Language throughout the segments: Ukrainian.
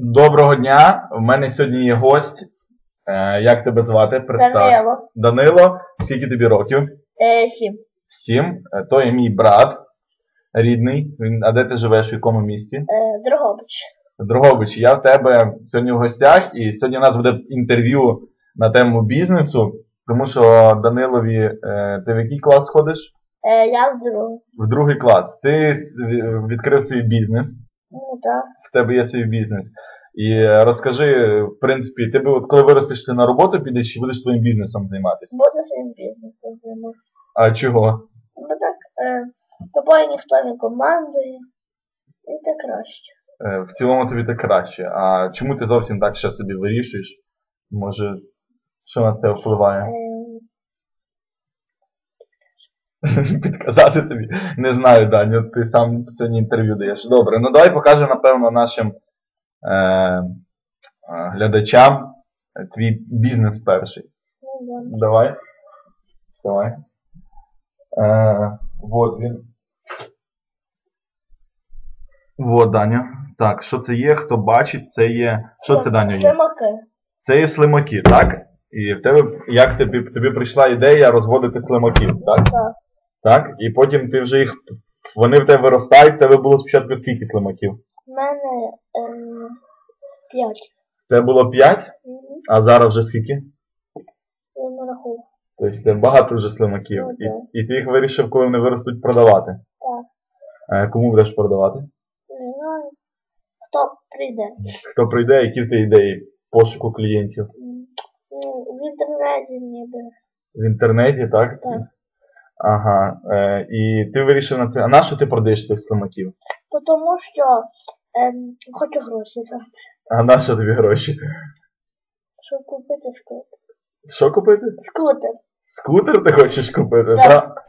Доброго дня. У мене сьогодні є гость. Е, як тебе звати? Представ. Данило. Данило. Скільки тобі років? Е, сім. Сім. Е, То є мій брат рідний. Він, а де ти живеш, в якому місті? Е, Дрогобич. Дрогобич, я в тебе сьогодні в гостях, і сьогодні у нас буде інтерв'ю на тему бізнесу, тому що Данилові, е, ти в який клас ходиш? Е, я в другу. В другий клас. Ти с- відкрив свій бізнес. Ну так. в тебе є свій бізнес. І розкажи, в принципі, ти би от коли виростеш ти на роботу, підеш чи будеш своїм бізнесом займатися? Буду своїм бізнесом займатися. А чого? Ну так, е, тобою ніхто не командує. І так краще. Е, В цілому тобі так краще. А чому ти зовсім так ще собі вирішуєш? Може, що на це впливає? Е, Підказати тобі? Не знаю, Даню, ти сам сьогодні інтерв'ю даєш. Добре, ну давай покажемо, напевно, нашим е, е, глядачам твій бізнес перший. ну. Давай. Вставай. Е, вот він. Вот, Даня. Так, що це є? Хто бачить, це є. Що це, Даня, є? Слимаки. Це є слимаки, так? І в тебе, як тобі, тобі прийшла ідея розводити слимаків, так? Так. Так? І потім ти вже їх. Вони в тебе виростають, в тебе було спочатку скільки слимаків? У мене ем, п'ять. В тебе було 5, Мгм. а зараз вже скільки? Я не рахую. Тобто в тебе багато вже слимаків. Ну, І, так. і ти їх вирішив, коли вони виростуть, продавати. Так. Е, кому будеш продавати? Не знаю. Хто прийде? Хто прийде, які в тебе ідеї пошуку клієнтів? Ну, в інтернеті ніби. В інтернеті, так? Так. Ага. Е, і ти вирішив на це. А на що ти продаєш цих слимаків? Бо Тому що ем, хочу гроші заробити. А на що тобі гроші? Щоб купити скутер. Що купити? Скутер. Скутер ти хочеш купити, Так. так?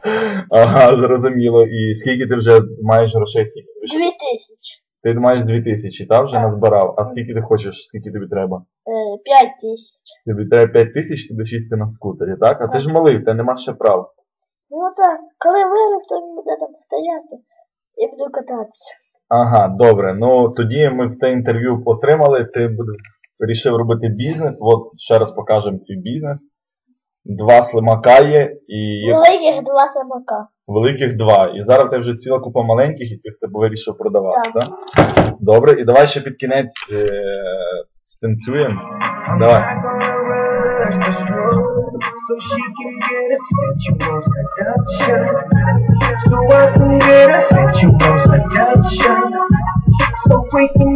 Ага, зрозуміло. І скільки ти вже маєш грошей? Скільки? Дві тисячі. Ти маєш дві тисячі, так? Вже Так. назбирав. А скільки ти хочеш, скільки тобі треба? Е, П'ять тисяч. Тобі треба 5 тисяч, тобі чисти на скутері, так? А ти ж малий, в тебе нема ще прав. Ну так, коли виросту, він буде там стояти і буду кататися. Ага, добре. Ну тоді ми в те інтерв'ю отримали. Ти буде- вирішив робити бізнес. От ще раз покажемо твій бізнес. Два слимака є і є Великих два самака. великих два. І зараз в тебе вже ціла купа маленьких, і ти тебе вирішив продавати, Так. так? Добре, і давай ще під кінець е- станцюємо. Давай. So she can get a sensual seduction. So I can get a sensual seduction. So we can